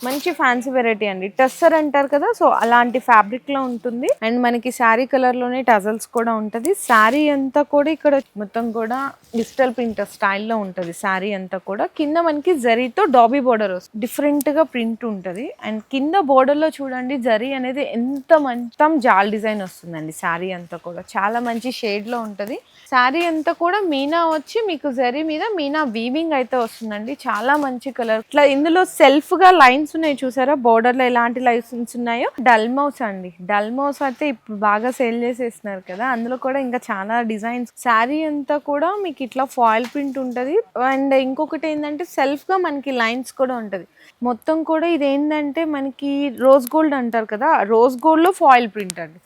మంచి fancy variety అండి. టస్సర్ అంటారు కదా సో అలాంటి ఫ్యాబ్రిక్లో ఉంటుంది. అండ్ మనకి శారీ కలర్లోనే టజల్స్ కూడా ఉంటది. శారీ అంతా కూడా ఇక్కడ మొత్తం కూడా డిజిటల్ ప్రింటర్ స్టైల్లో ఉంటది. శారీ అంతా కూడా. కింద మనకి జరీతో డాబీ బోర్డర్ వస్తుంది. డిఫరెంట్గా ప్రింట్ ఉంటది. అండ్ కింద బోర్డర్లో చూడండి జరీ అనేది ఎంత మొత్తం జాల్ డిజైన్ వస్తుందండి. శారీ అంతా కూడా. చాలా మంచి షేడ్లో ఉంటది. శారీ అంతా కూడా మీనా వచ్చి మీకు జరీ మీద మీనా వీవింగ్ అయితే వస్తుందండి. చాలా మంచి కలర్ ఇట్లా ఇందులో సెల్ఫ్గా లైన్స్ ఉన్నాయి చూసారా? బోర్డర్లో ఎలాంటి లైన్స్ ఉన్నాయో? డల్మౌస్ అండి. డల్మౌస్ అయితే ఇప్పుడు బాగా సేల్ చేసేస్తున్నారు కదా. అందులో కూడా ఇంకా చాలా డిజైన్స్ శారీ అంతా కూడా మీకు ఇట్లా ఫాయిల్ ప్రింట్ ఉంటుంది. అండ్ ఇంకొకటి ఏంటంటే సెల్ఫ్గా మనకి లైన్స్ కూడా ఉంటుంది. మొత్తం కూడా ఇది ఏంటంటే మనకి రోజ్ గోల్డ్ అంటారు కదా? రోజ్ గోల్డ్లో ఫాయిల్ ప్రింట్ అండి.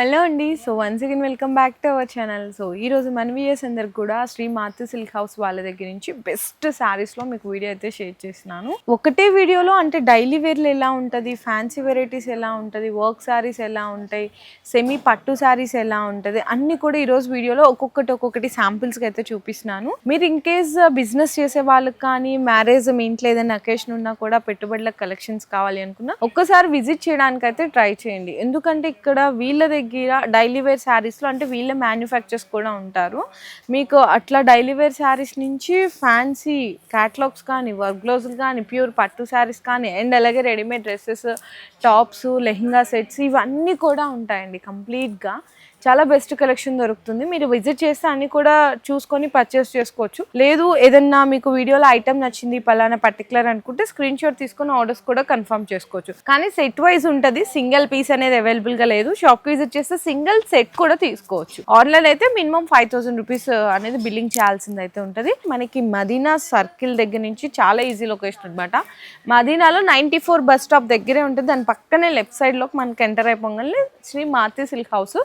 హలో అండి. So once again welcome back to our channel so ఈ రోజు మన వ్యూయర్స్ అందరికి కూడా శ్రీ మాతృ సిల్క్ హౌస్ వాళ్ళ దగ్గర నుంచి బెస్ట్ శారీస్లో మీకు వీడియో అయితే షేర్ చేస్తున్నాను. ఒకటే వీడియోలో అంటే డైలీ వేర్లు ఎలా ఉంటుంది ఫ్యాన్సీ వెరైటీస్ ఎలా ఉంటుంది వర్క్ శారీస్ ఎలా ఉంటాయి సెమీ పట్టు శారీస్ ఎలా ఉంటుంది అన్ని కూడా ఈరోజు వీడియోలో ఒక్కొక్కటి ఒక్కొక్కటి శాంపిల్స్కి అయితే చూపిస్తున్నాను. మీరు ఇన్ కేస్ బిజినెస్ చేసే వాళ్ళకి కానీ మ్యారేజ్ మీ ఇంట్లో ఏదైనా అకేషన్ ఉన్నా కూడా పెట్టుబడుల కలెక్షన్స్ కావాలి అనుకున్నా ఒక్కసారి విజిట్ చేయడానికి అయితే ట్రై చేయండి. ఎందుకంటే ఇక్కడ వీళ్ళ దగ్గర డైలీ వేర్ శారీస్లో అంటే వీళ్ళే మ్యానుఫ్యాక్చర్స్ కూడా ఉంటారు. మీకు అట్లా డైలీ వేర్ శారీస్ నుంచి ఫ్యాన్సీ క్యాటలాగ్స్ కానీ వర్క్ బ్లౌజులు కానీ ప్యూర్ పట్టు శారీస్ కానీ అండ్ అలాగే readymade dresses tops lehenga sets ఇవన్నీ కూడా ఉంటాయండి కంప్లీట్గా. చాలా బెస్ట్ కలెక్షన్ దొరుకుతుంది. మీరు విజిట్ చేస్తే అన్ని కూడా చూసుకొని పర్చేస్ చేసుకోవచ్చు. లేదు ఏదన్నా మీకు వీడియోలో ఐటమ్ నచ్చింది పలానా పర్టికులర్ అనుకుంటే స్క్రీన్ షాట్ తీసుకొని ఆర్డర్స్ కూడా కన్ఫర్మ్ చేసుకోవచ్చు. కానీ సెట్ వైజ్ ఉంటుంది సింగిల్ పీస్ అనేది అవైలబుల్గా లేదు. షాప్కి విజిట్ చేస్తే సింగిల్ సెట్ కూడా తీసుకోవచ్చు. ఆన్లైన్ అయితే మినిమం ఫైవ్ థౌసండ్ రూపీస్ అనేది బిల్లింగ్ చేయాల్సింది అయితే ఉంటుంది. మనకి మదీనా సర్కిల్ దగ్గర నుంచి చాలా ఈజీ లొకేషన్ అనమాట మదీనాలో నైన్టీ ఫోర్ బస్ స్టాప్ దగ్గరే ఉంటుంది. దాని పక్కనే లెఫ్ట్ సైడ్లో మనకి ఎంటర్ అయిపోగానే శ్రీ మాతి సిల్క్ హౌస్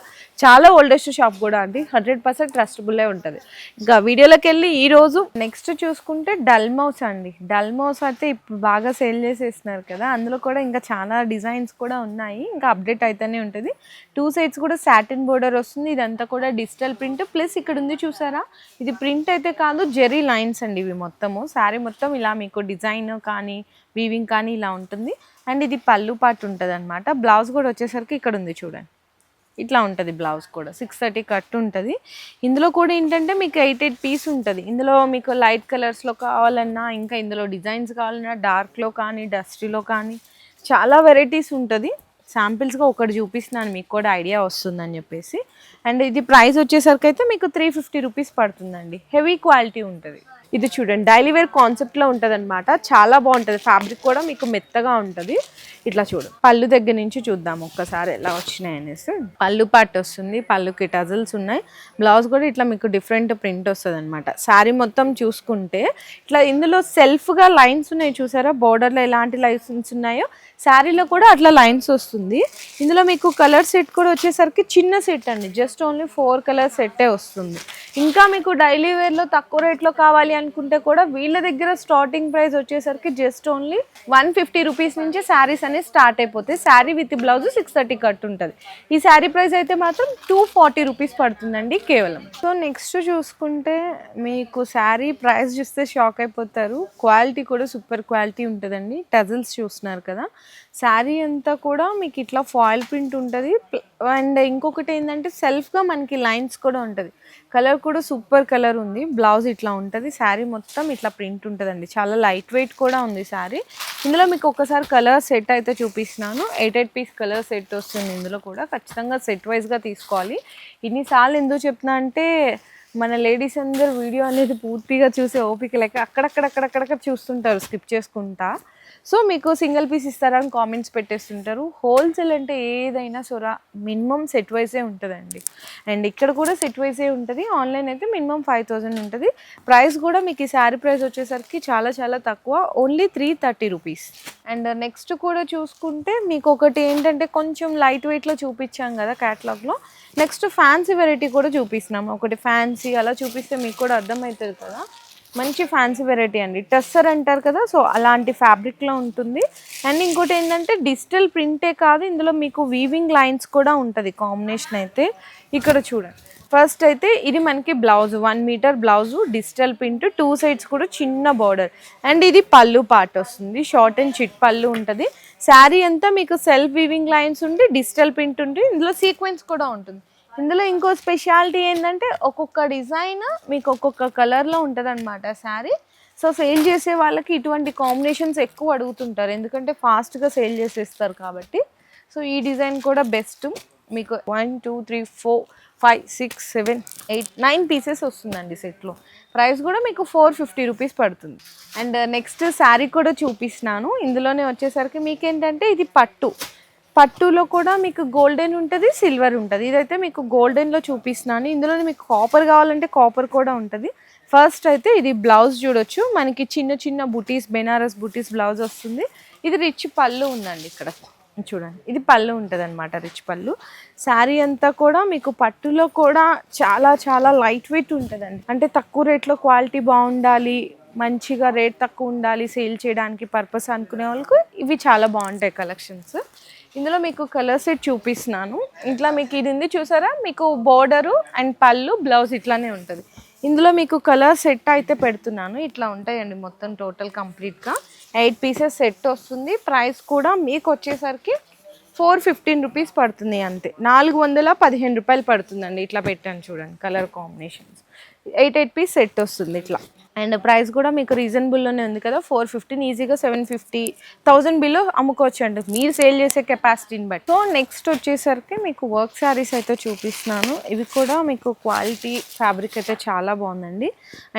చాలా ఓల్డెస్ట్ షాప్ కూడా అండి. హండ్రెడ్ పర్సెంట్ ట్రస్టబుల్లే ఉంటుంది. ఇంకా వీడియోలోకి వెళ్ళి ఈరోజు నెక్స్ట్ చూసుకుంటే డల్మౌస్ అండి. డల్మౌస్ అయితే ఇప్పుడు బాగా సేల్ చేసేస్తున్నారు కదా. అందులో కూడా ఇంకా చాలా డిజైన్స్ కూడా ఉన్నాయి. ఇంకా అప్డేట్ అయితేనే ఉంటుంది. టూ సైడ్స్ కూడా సాటిన్ బోర్డర్ వస్తుంది. ఇదంతా కూడా డిజిటల్ ప్రింట్ ప్లస్ ఇక్కడ ఉంది చూసారా? ఇది ప్రింట్ అయితే కాదు జెరీ లైన్స్ అండి ఇవి మొత్తము. శారీ మొత్తం ఇలా మీకు డిజైన్ కానీ వీవింగ్ కానీ ఇలా ఉంటుంది. అండ్ ఇది పళ్ళు పాటు ఉంటుంది అనమాట బ్లౌజ్ కూడా వచ్చేసరికి ఇక్కడ ఉంది చూడండి. ఇట్లా ఉంటుంది బ్లౌజ్ కూడా. సిక్స్ థర్టీ కట్ ఉంటుంది. ఇందులో కూడా ఏంటంటే మీకు ఎయిట్ ఎయిట్ పీస్ ఉంటుంది. ఇందులో మీకు లైట్ కలర్స్లో కావాలన్నా ఇంకా ఇందులో డిజైన్స్ కావాలన్నా డార్క్లో కానీ డస్టీలో కానీ చాలా వెరైటీస్ ఉంటుంది. శాంపిల్స్గా ఒకటి చూపిస్తున్నాను మీకు కూడా ఐడియా వస్తుందని చెప్పేసి. అండ్ ఇది ప్రైస్ వచ్చేసరికి అయితే మీకు త్రీ ఫిఫ్టీ రూపీస్ పడుతుందండి. హెవీ క్వాలిటీ ఉంటుంది. ఇది చూడండి డైలీ వేర్ కాన్సెప్ట్లో ఉంటుంది అనమాట చాలా బాగుంటుంది. ఫ్యాబ్రిక్ కూడా మీకు మెత్తగా ఉంటుంది. ఇట్లా చూడు. పళ్ళు దగ్గర నుంచి చూద్దాం ఒక్కసారి ఎలా వచ్చినాయి అనేసి. పళ్ళు పాటు వస్తుంది పళ్ళుకి టజల్స్ ఉన్నాయి. బ్లౌజ్ కూడా ఇట్లా మీకు డిఫరెంట్ ప్రింట్ వస్తుంది అనమాట శారీ మొత్తం చూసుకుంటే ఇట్లా ఇందులో సెల్ఫ్గా లైన్స్ ఉన్నాయి చూసారా? బోర్డర్లో ఎలాంటి లైన్స్ ఉన్నాయో శారీలో కూడా అట్లా లైన్స్ వస్తుంది. ఇందులో మీకు కలర్ సెట్ కూడా వచ్చేసరికి చిన్న సెట్ అండి. జస్ట్ ఓన్లీ ఫోర్ కలర్ సెట్టే వస్తుంది. ఇంకా మీకు డైలీ వేర్లో తక్కువ రేట్లో కావాలి అనుకుంటే కూడా వీళ్ళ దగ్గర స్టార్టింగ్ ప్రైస్ వచ్చేసరికి just only one fifty rupees నుంచి శారీస్ అనేది స్టార్ట్ అయిపోతాయి. Sari with blouse six thirty cut ఉంటుంది. ఈ శారీ ప్రైస్ అయితే మాత్రం టూ ఫార్టీ రూపీస్ పడుతుందండి కేవలం. సో నెక్స్ట్ చూసుకుంటే మీకు శారీ ప్రైస్ చూస్తే షాక్ అయిపోతారు. క్వాలిటీ కూడా సూపర్ క్వాలిటీ ఉంటుందండి. టజల్స్ చూస్తున్నారు కదా. శారీ అంతా కూడా మీకు ఇట్లా ఫాయిల్ ప్రింట్ ఉంటుంది. అండ్ ఇంకొకటి ఏంటంటే సెల్ఫ్గా మనకి లైన్స్ కూడా ఉంటుంది. కలర్ కూడా సూపర్ కలర్ ఉంది. బ్లౌజ్ ఇట్లా ఉంటుంది. శారీ మొత్తం ఇట్లా ప్రింట్ ఉంటుందండి. చాలా లైట్ వెయిట్ కూడా ఉంది శారీ. ఇందులో మీకు ఒకసారి కలర్ సెట్ అయితే చూపిస్తున్నాను. Eight eight piece colour set వస్తుంది ఇందులో కూడా. ఖచ్చితంగా సెట్ వైజ్గా తీసుకోవాలి. ఇన్నిసార్లు ఎందుకు చెప్తున్నా అంటే మన లేడీస్ అందరు వీడియో అనేది పూర్తిగా చూసే ఓపిక లేక అక్కడక్కడక్కడక్కడ చూస్తుంటారు స్కిప్ చేసుకుంటా సో మీకు సింగిల్ పీస్ ఇస్తారని కామెంట్స్ పెట్టేస్తుంటారు. హోల్సేల్ అంటే ఏదైనా సొరా మినిమం సెట్ వైజే ఉంటుందండి. అండ్ ఇక్కడ కూడా సెట్ వైజే ఉంటుంది. ఆన్లైన్ అయితే మినిమం ఫైవ్ థౌజండ్ ఉంటుంది. ప్రైస్ కూడా మీకు ఈ శారీ ప్రైస్ వచ్చేసరికి చాలా చాలా తక్కువ. Only three thirty rupees. And next కూడా చూసుకుంటే మీకు ఒకటి ఏంటంటే కొంచెం లైట్ వెయిట్లో చూపించాం కదా క్యాటలాగ్లో. నెక్స్ట్ ఫ్యాన్సీ వెరైటీ కూడా చూపిస్తున్నాం ఒకటి ఫ్యాన్సీ అలా చూపిస్తే మీకు కూడా అర్థమవుతుంది కదా. మంచి ఫ్యాన్సీ వెరైటీ అండి. టెస్సర్ అంటారు కదా సో అలాంటి ఫ్యాబ్రిక్లో ఉంటుంది. అండ్ ఇంకోటి ఏంటంటే డిజిటల్ ప్రింటే కాదు ఇందులో మీకు వీవింగ్ లైన్స్ కూడా ఉంటుంది కాంబినేషన్ అయితే. ఇక్కడ చూడండి. ఫస్ట్ అయితే ఇది మనకి blouse one metre blouse digital print two sides కూడా చిన్న బార్డర్ అండ్ ఇది పళ్ళు పార్ట్ వస్తుంది షార్ట్ అండ్ చిట్ పళ్ళు ఉంటుంది. శారీ అంతా మీకు సెల్ఫ్ వీవింగ్ లైన్స్ ఉండి డిజిటల్ ప్రింట్ ఉంటుంది ఇందులో సీక్వెన్స్ కూడా ఉంటుంది. ఇందులో ఇంకో స్పెషాలిటీ ఏంటంటే ఒక్కొక్క డిజైన్ మీకు ఒక్కొక్క కలర్లో ఉంటుంది అనమాట శారీ. సో సేల్ చేసే వాళ్ళకి ఇటువంటి కాంబినేషన్స్ ఎక్కువ అడుగుతుంటారు. ఎందుకంటే ఫాస్ట్గా సేల్ చేసేస్తారు కాబట్టి. సో ఈ డిజైన్ కూడా బెస్ట్. మీకు one two three four five six seven eight nine pieces వస్తుందండి సెట్లో. ప్రైస్ కూడా మీకు ఫోర్ ఫిఫ్టీ రూపీస్ పడుతుంది. అండ్ నెక్స్ట్ శారీ కూడా చూపిస్తున్నాను. ఇందులోనే వచ్చేసరికి మీకేంటంటే ఇది పట్టు. పట్టులో కూడా మీకు గోల్డెన్ ఉంటుంది సిల్వర్ ఉంటుంది. ఇదైతే మీకు గోల్డెన్లో చూపిస్తున్నాను. ఇందులో మీకు కాపర్ కావాలంటే కాపర్ కూడా ఉంటుంది. ఫస్ట్ అయితే ఇది బ్లౌజ్ చూడొచ్చు. మనకి చిన్న చిన్న బుటీస్ బెనారస్ బుటీస్ బ్లౌజ్ వస్తుంది. ఇది రిచ్ పళ్ళు ఉందండి ఇక్కడ. చూడండి. ఇది పళ్ళు ఉంటుంది అనమాట రిచ్ పళ్ళు. శారీ అంతా కూడా మీకు పట్టులో కూడా చాలా చాలా లైట్ వెయిట్ ఉంటుందండి. అంటే తక్కువ రేట్లో క్వాలిటీ బాగుండాలి మంచిగా రేట్ తక్కువ ఉండాలి సేల్ చేయడానికి పర్పస్ అనుకునే వాళ్ళకు ఇవి చాలా బాగుంటాయి కలెక్షన్స్ ఇందులో మీకు కలర్ సెట్ చూపిస్తున్నాను. ఇట్లా మీకు ఇది ఉంది చూసారా? మీకు బోర్డరు అండ్ పళ్ళు బ్లౌజ్ ఇట్లానే ఉంటుంది. ఇందులో మీకు కలర్ సెట్ అయితే పెడుతున్నాను. ఇట్లా ఉంటాయండి మొత్తం టోటల్ కంప్లీట్గా ఎయిట్ పీసెస్ సెట్ వస్తుంది. ప్రైస్ కూడా మీకు వచ్చేసరికి ఫోర్ ఫిఫ్టీన్ రూపీస్ పడుతుంది అంతే. నాలుగు వందల పదిహేను రూపాయలు పడుతుందండి. ఇట్లా పెట్టాను చూడండి colour combinations eight eight piece set వస్తుంది ఇట్లా. అండ్ ప్రైస్ కూడా మీకు రీజనబుల్లోనే ఉంది కదా ఫోర్ ఫిఫ్టీన్ ఈజీగా సెవెన్ ఫిఫ్టీ థౌజండ్ బిలో అమ్ముకోవచ్చు అండి మీరు సేల్ చేసే కెపాసిటీని బట్టి. సో నెక్స్ట్ వచ్చేసరికి మీకు వర్క్ శారీస్ అయితే చూపిస్తున్నాను. ఇవి కూడా మీకు క్వాలిటీ ఫ్యాబ్రిక్ అయితే చాలా బాగుందండి.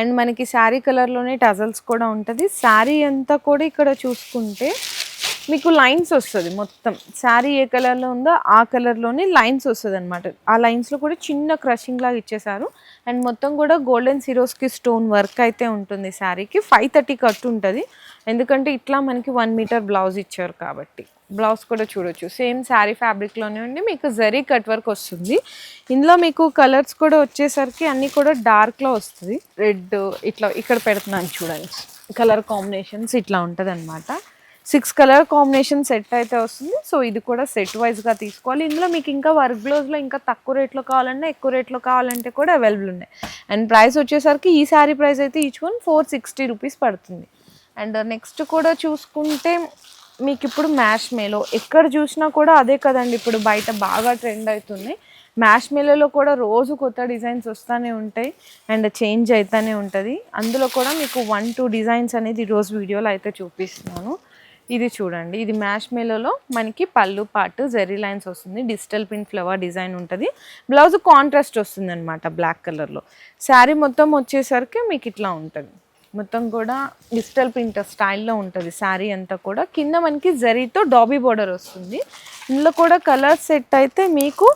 అండ్ మనకి శారీ కలర్లోనే టజల్స్ కూడా ఉంటుంది. శారీ అంతా కూడా ఇక్కడ చూసుకుంటే మీకు లైన్స్ వస్తుంది మొత్తం. శారీ ఏ కలర్లో ఉందో ఆ కలర్లోనే లైన్స్ వస్తుంది అనమాట ఆ లైన్స్లో కూడా చిన్న క్రషింగ్ లాగా ఇచ్చేసారు అండ్ మొత్తం కూడా గోల్డెన్ సిరోస్కి స్టోన్ వర్క్ అయితే ఉంటుంది శారీకి. ఫైవ్ థర్టీ కట్ ఉంటుంది. ఎందుకంటే ఇట్లా మనకి వన్ మీటర్ బ్లౌజ్ ఇచ్చారు కాబట్టి. బ్లౌజ్ కూడా చూడొచ్చు. సేమ్ శారీ ఫ్యాబ్రిక్లోనే ఉండి మీకు జరీ కట్ వర్క్ వస్తుంది. ఇందులో మీకు కలర్స్ కూడా వచ్చేసరికి అన్నీ కూడా డార్క్లో వస్తుంది. రెడ్ ఇట్లా ఇక్కడ పెడుతున్నాను చూడండి. కలర్ కాంబినేషన్స్ ఇట్లా ఉంటుంది సిక్స్ కలర్ కాంబినేషన్ సెట్ అయితే వస్తుంది. సో ఇది కూడా సెట్ వైజ్గా తీసుకోవాలి. ఇందులో మీకు ఇంకా వర్క్ బ్లౌజ్లో ఇంకా తక్కువ రేట్లో కావాలన్నా ఎక్కువ రేట్లో కావాలంటే కూడా అవైలబుల్ ఉన్నాయి. అండ్ ప్రైస్ వచ్చేసరికి ఈ శారీ ప్రైస్ అయితే each one four sixty rupees పడుతుంది. అండ్ నెక్స్ట్ కూడా చూసుకుంటే మీకు ఇప్పుడు మ్యాష్ మేలో ఎక్కడ చూసినా కూడా అదే కదండి ఇప్పుడు బయట బాగా ట్రెండ్ అవుతుంది మ్యాష్ మేలలో కూడా రోజు కొత్త డిజైన్స్ వస్తూనే ఉంటాయి అండ్ చేంజ్ అవుతూనే ఉంటుంది. అందులో కూడా మీకు వన్ టూ డిజైన్స్ అనేది ఈరోజు వీడియోలో అయితే చూపిస్తున్నాను. ఇది చూడండి. ఇది మ్యాష్ మేలోలో మనకి పళ్ళు పాటు జెర్రీ లైన్స్ వస్తుంది. డిజిటల్ ప్రింట్ ఫ్లవర్ డిజైన్ ఉంటుంది. బ్లౌజ్ కాంట్రాస్ట్ వస్తుంది అనమాట బ్లాక్ కలర్లో. శారీ మొత్తం వచ్చేసరికి మీకు ఇట్లా ఉంటుంది. మొత్తం కూడా డిజిటల్ ప్రింట్ స్టైల్లో ఉంటుంది. శారీ అంతా కూడా కింద మనకి జరీతో డాబీ బోర్డర్ వస్తుంది. ఇందులో కూడా కలర్ సెట్ అయితే మీకు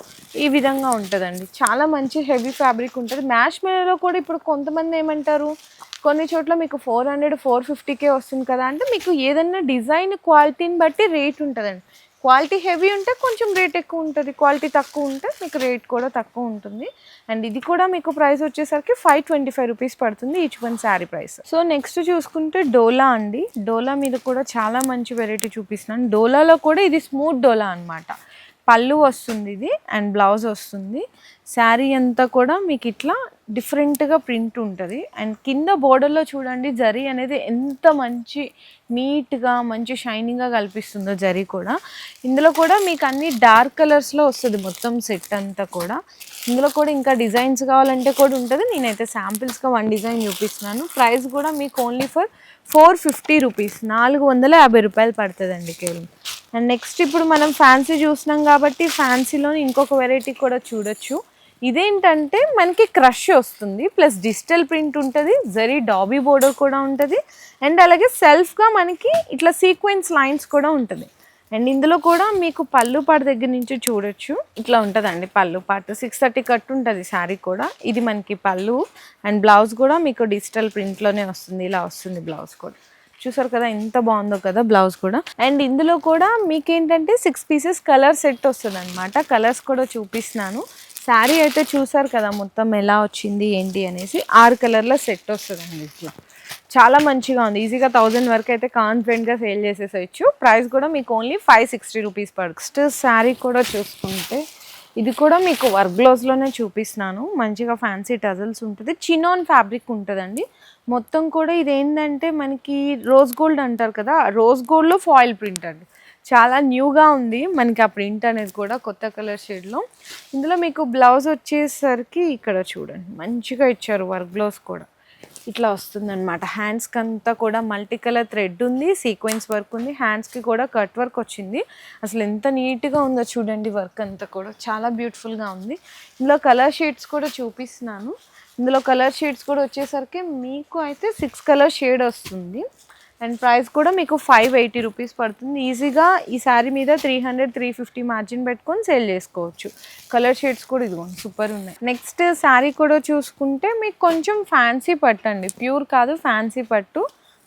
ఈ విధంగా ఉంటుందండి. చాలా మంచి హెవీ ఫ్యాబ్రిక్ ఉంటుంది. మ్యాష్ మేలలో కూడా ఇప్పుడు కొంతమంది ఏమంటారు? కొన్ని చోట్ల మీకు ఫోర్ హండ్రెడ్ ఫోర్ ఫిఫ్టీకే వస్తుంది కదా అంటే మీకు ఏదైనా డిజైన్ క్వాలిటీని బట్టి రేట్ ఉంటుందండి. క్వాలిటీ హెవీ ఉంటే కొంచెం రేట్ ఎక్కువ ఉంటుంది. క్వాలిటీ తక్కువ ఉంటే మీకు రేట్ కూడా తక్కువ ఉంటుంది. అండ్ ఇది కూడా మీకు ప్రైస్ వచ్చేసరికి ఫైవ్ ట్వంటీ ఫైవ్ రూపీస్ పడుతుంది each one sari price so next చూసుకుంటే డోలా అండి. డోలా మీద కూడా చాలా మంచి వెరైటీ చూపిస్తున్నాను. డోలాలో కూడా ఇది స్మూత్ డోలా అనమాట పళ్ళు వస్తుంది ఇది అండ్ బ్లౌజ్ వస్తుంది. శారీ అంతా కూడా మీకు ఇట్లా డిఫరెంట్గా ప్రింట్ ఉంటుంది. అండ్ కింద బోర్డర్లో చూడండి జరీ అనేది ఎంత మంచి నీట్గా మంచి షైనింగ్గా కల్పిస్తుందో జరీ కూడా. ఇందులో కూడా మీకు అన్ని డార్క్ కలర్స్లో వస్తుంది మొత్తం సెట్ అంతా కూడా. ఇందులో కూడా ఇంకా డిజైన్స్ కావాలంటే కూడా ఉంటుంది. నేనైతే శాంపిల్స్గా వన్ డిజైన్ చూపిస్తున్నాను. ప్రైస్ కూడా మీకు only for four fifty rupees. నాలుగు వందల యాభై రూపాయలు పడుతుందండి కేవలం. అండ్ నెక్స్ట్ ఇప్పుడు మనం ఫ్యాన్సీ చూసినాం కాబట్టి ఫ్యాన్సీలోని ఇంకొక వెరైటీ కూడా చూడొచ్చు. ఇదేంటంటే మనకి క్రష్ వస్తుంది ప్లస్ డిజిటల్ ప్రింట్ ఉంటుంది జరీ డాబీ బోర్డర్ కూడా ఉంటుంది అండ్ అలాగే సెల్ఫ్గా మనకి ఇట్లా సీక్వెన్స్ లైన్స్ కూడా ఉంటుంది. అండ్ ఇందులో కూడా మీకు పళ్ళు పాటు దగ్గర నుంచి చూడొచ్చు. ఇట్లా ఉంటుందండి పళ్ళు పాటు. సిక్స్ థర్టీ కట్ ఉంటుంది శారీ కూడా. ఇది మనకి పళ్ళు అండ్ బ్లౌజ్ కూడా మీకు డిజిటల్ ప్రింట్లోనే వస్తుంది. ఇలా వస్తుంది బ్లౌజ్ కూడా. చూసారు కదా ఎంత బాగుందో కదా బ్లౌజ్ కూడా. అండ్ ఇందులో కూడా మీకేంటంటే సిక్స్ పీసెస్ కలర్ సెట్ వస్తుంది అనమాట కలర్స్ కూడా చూపిస్తున్నాను. శారీ అయితే చూసారు కదా మొత్తం ఎలా వచ్చింది ఏంటి అనేసి. ఆరు కలర్లో సెట్ వస్తుందండి ఇట్లా. చాలా మంచిగా ఉంది. ఈజీగా థౌజండ్ వరకు అయితే కాన్ఫిడెంట్గా సేల్ చేసేసేయచ్చు. ప్రైస్ కూడా మీకు ఓన్లీ ఫైవ్ సిక్స్టీ రూపీస్ పడుతుంది. నెక్స్ట్ శారీ కూడా చూసుకుంటే ఇది కూడా మీకు వర్క్ గ్లోవ్స్లోనే చూపిస్తున్నాను. మంచిగా ఫ్యాన్సీ టజల్స్ ఉంటుంది. చిన్నోన్ ఫ్యాబ్రిక్ ఉంటుందండి. మొత్తం కూడా ఇది ఏంటంటే మనకి రోజ్ గోల్డ్ అంటారు కదా రోజ్ గోల్డ్లో ఫాయిల్ ప్రింట్ అండి. చాలా న్యూగా ఉంది. మనకి ఆ ప్రింట్ అనేది కూడా కొత్త కలర్ షేడ్లో. ఇందులో మీకు బ్లౌజ్ వచ్చేసరికి ఇక్కడ చూడండి మంచిగా ఇచ్చారు వర్క్ బ్లౌజ్ కూడా. ఇట్లా వస్తుందన్నమాట. హ్యాండ్స్కి అంతా కూడా మల్టీ కలర్ థ్రెడ్ ఉంది సీక్వెన్స్ వర్క్ ఉంది హ్యాండ్స్కి కూడా కట్ వర్క్ వచ్చింది. అసలు ఎంత నీట్గా ఉందో చూడండి వర్క్ అంతా కూడా. చాలా బ్యూటిఫుల్గా ఉంది. ఇందులో కలర్ షేడ్స్ కూడా చూపిస్తున్నాను. ఇందులో కలర్ షేడ్స్ కూడా వచ్చేసరికి మీకు అయితే సిక్స్ కలర్ షేడ్ వస్తుంది. అండ్ ప్రైస్ కూడా మీకు ఫైవ్ ఎయిటీ రూపీస్ పడుతుంది. ఈజీగా ఈ శారీ మీద three hundred three fifty margin పెట్టుకొని సేల్ చేసుకోవచ్చు. కలర్ షేడ్స్ కూడా ఇదిగోండి సూపర్ ఉన్నాయి. నెక్స్ట్ శారీ కూడా చూసుకుంటే మీకు కొంచెం ఫ్యాన్సీ పట్టు అండి. ప్యూర్ కాదు ఫ్యాన్సీ పట్టు.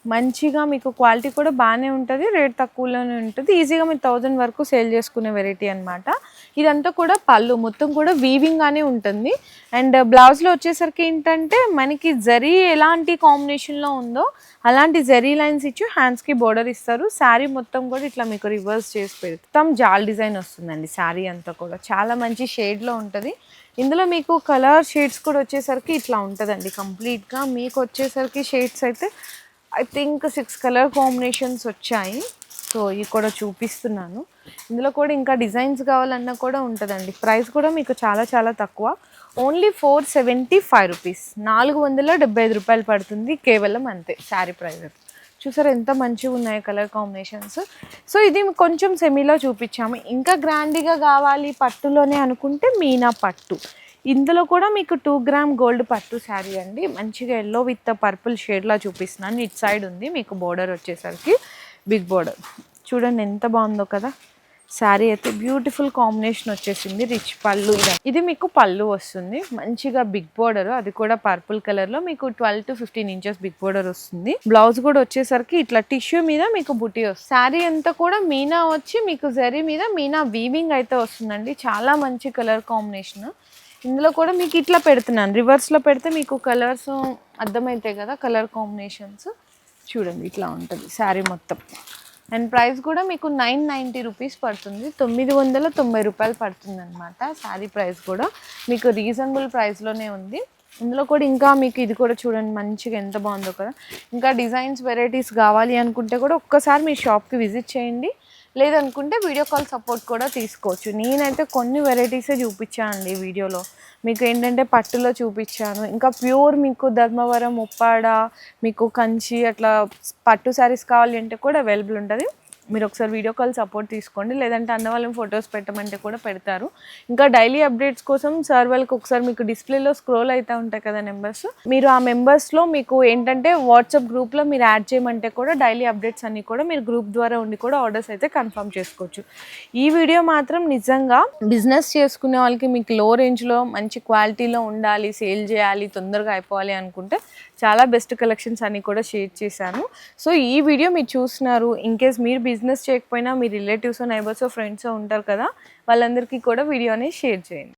మంచిగా మీకు క్వాలిటీ కూడా బాగానే ఉంటుంది రేట్ తక్కువలోనే ఉంటుంది. ఈజీగా మీరు థౌజండ్ వరకు సేల్ చేసుకునే వెరైటీ అనమాట ఇదంతా కూడా పళ్ళు మొత్తం కూడా వీవింగ్ గానే ఉంటుంది. అండ్ బ్లౌజ్లో వచ్చేసరికి ఏంటంటే మనకి జరీ ఎలాంటి కాంబినేషన్లో ఉందో అలాంటి జరీ లైన్స్ ఇచ్చి హ్యాండ్స్కి బోర్డర్ ఇస్తారు. శారీ మొత్తం కూడా ఇట్లా మీకు రివర్స్ చేసి పెడతాం. జాల్ డిజైన్ వస్తుందండి శారీ అంతా కూడా. చాలా మంచి షేడ్లో ఉంటుంది. ఇందులో మీకు కలర్ షేడ్స్ కూడా వచ్చేసరికి ఇట్లా ఉంటుందండి. కంప్లీట్గా మీకు వచ్చేసరికి షేడ్స్ అయితే I think six colour combinations వచ్చాయి. సో ఇవి కూడా చూపిస్తున్నాను. ఇందులో కూడా ఇంకా డిజైన్స్ కావాలన్నా కూడా ఉంటుందండి. ప్రైస్ కూడా మీకు చాలా చాలా తక్కువ. Only four seventy five rupees. నాలుగు వందల డెబ్బై ఐదు రూపాయలు పడుతుంది కేవలం అంతే శారీ ప్రైస్. చూసారు ఎంత మంచిగా ఉన్నాయి కలర్ కాంబినేషన్స్. సో ఇది కొంచెం సెమీలో చూపించాము. ఇంకా గ్రాండ్గా కావాలి పట్టులోనే అనుకుంటే మీనా పట్టు. ఇందులో కూడా మీకు టూ గ్రామ్ గోల్డ్ పట్టు శారీ అండి. మంచిగా ఎల్లో విత్ పర్పుల్ షేడ్లా చూపిస్తున్నాను. ఇట్ సైడ్ ఉంది మీకు బోర్డర్ వచ్చేసరికి. బిగ్ బోర్డర్ చూడండి ఎంత బాగుందో కదా. శారీ అయితే బ్యూటిఫుల్ కాంబినేషన్ వచ్చేసింది. రిచ్ పళ్ళు ఇది. మీకు పళ్ళు వస్తుంది. మంచిగా బిగ్ బోర్డర్. అది కూడా పర్పుల్ కలర్లో మీకు twelve to fifteen inches big border వస్తుంది. బ్లౌజ్ కూడా వచ్చేసరికి ఇట్లా టిష్యూ మీద మీకు బుటీ వస్తుంది. శారీ అంతా కూడా మీనా వచ్చి మీకు జరీ మీద మీనా వీవింగ్ అయితే వస్తుందండి. చాలా మంచి కలర్ కాంబినేషన్. ఇందులో కూడా మీకు ఇట్లా పెడుతున్నాను. రివర్స్లో పెడితే మీకు కలర్స్ అర్థమవుతాయి కదా కలర్ కాంబినేషన్స్. చూడండి ఇట్లా ఉంటుంది శారీ మొత్తం. అండ్ ప్రైస్ కూడా మీకు నైన్ నైంటీ రూపీస్ పడుతుంది తొమ్మిది వందల తొంభై రూపాయలు పడుతుంది అనమాట శారీ ప్రైస్ కూడా. మీకు రీజనబుల్ ప్రైస్లోనే ఉంది. ఇందులో కూడా ఇంకా మీకు ఇది కూడా చూడండి మంచిగా ఎంత బాగుందో కదా. ఇంకా డిజైన్స్ వెరైటీస్ కావాలి అనుకుంటే కూడా ఒక్కసారి మీ షాప్కి విజిట్ చేయండి. లేదనుకుంటే వీడియో కాల్ సపోర్ట్ కూడా తీసుకోవచ్చు. నేనైతే కొన్ని వెరైటీసే చూపించానండి వీడియోలో. మీకు ఏంటంటే పట్టులో చూపించాను. ఇంకా ప్యూర్ మీకు ధర్మవరం ఉప్పాడ మీకు కంచి అట్లా పట్టు శారీస్ కావాలి అంటే కూడా అవైలబుల్ ఉంటుంది. మీరు ఒకసారి వీడియో కాల్ సపోర్ట్ తీసుకోండి. లేదంటే అన్న వాళ్ళని ఫొటోస్ పెట్టమంటే కూడా పెడతారు. ఇంకా డైలీ అప్డేట్స్ కోసం సార్ వాళ్ళకి ఒకసారి మీకు డిస్ప్లేలో స్క్రోల్ అవుతూ ఉంటాయి కదా నెంబర్స్ మీరు ఆ మెంబర్స్లో మీకు ఏంటంటే వాట్సాప్ గ్రూప్లో మీరు యాడ్ చేయమంటే కూడా డైలీ అప్డేట్స్ అన్ని కూడా మీరు గ్రూప్ ద్వారా ఉండి కూడా ఆర్డర్స్ అయితే కన్ఫర్మ్ చేసుకోవచ్చు. ఈ వీడియో మాత్రం నిజంగా బిజినెస్ చేసుకునే వాళ్ళకి మీకు లో రేంజ్లో మంచి క్వాలిటీలో ఉండాలి సేల్ చేయాలి తొందరగా అయిపోవాలి అనుకుంటే చాలా బెస్ట్ కలెక్షన్స్ అన్నీ కూడా షేర్ చేశాను. సో ఈ వీడియో మీరు చూస్తున్నారు ఇన్ కేస్ మీరు బిజినెస్ చేయకపోయినా మీ రిలేటివ్స్ నైబర్స్ ఫ్రెండ్స్ ఉంటారు కదా వాళ్ళందరికీ కూడా వీడియోని షేర్ చేయండి.